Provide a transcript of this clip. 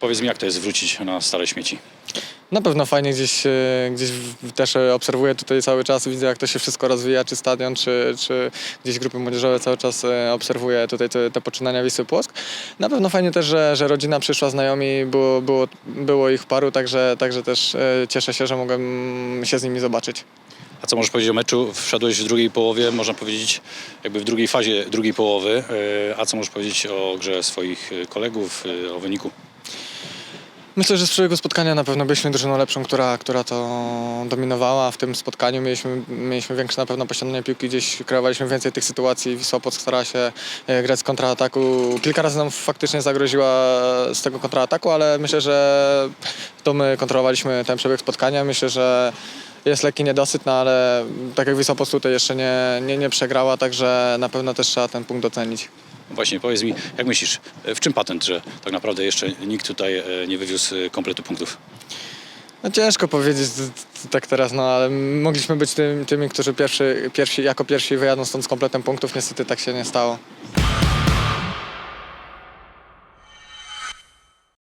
Powiedz mi, jak to jest wrócić na stare śmieci? Na pewno fajnie gdzieś, e, gdzieś w- też e, obserwuję tutaj cały czas, widzę jak to się wszystko rozwija, czy stadion, czy, czy gdzieś grupy młodzieżowe cały czas e, obserwuję tutaj te, te poczynania Wisły Płock. Na pewno fajnie też, że, że rodzina przyszła, znajomi, było, było, było ich paru, także, także też e, cieszę się, że mogłem się z nimi zobaczyć. A co możesz powiedzieć o meczu? Wszedłeś w drugiej połowie, można powiedzieć, jakby w drugiej fazie drugiej połowy. E, A co możesz powiedzieć o grze swoich e, kolegów, e, o wyniku? Myślę, że z przyszłego spotkania na pewno byliśmy drużyną lepszą, która, która to dominowała. W tym spotkaniu mieliśmy, mieliśmy większe na pewno posiadanie piłki, gdzieś kreowaliśmy więcej tych sytuacji. Wisła Płock starała się e, grać z kontrataku. Kilka razy nam faktycznie zagroziła z tego kontrataku, ale myślę, że to my kontrolowaliśmy ten przebieg spotkania. Myślę, że jest lekki niedosyt, no ale tak jak Wisła Płock tutaj jeszcze nie, nie, nie przegrała, także na pewno też trzeba ten punkt docenić. Właśnie, powiedz mi, jak myślisz, w czym patent, że tak naprawdę jeszcze nikt tutaj e, nie wywiózł e, kompletu punktów? No ciężko powiedzieć tak teraz, no ale mogliśmy być tym, tymi, którzy pierwszy, pierwsi, jako pierwsi wyjadą stąd z kompletem punktów. Niestety tak się nie stało.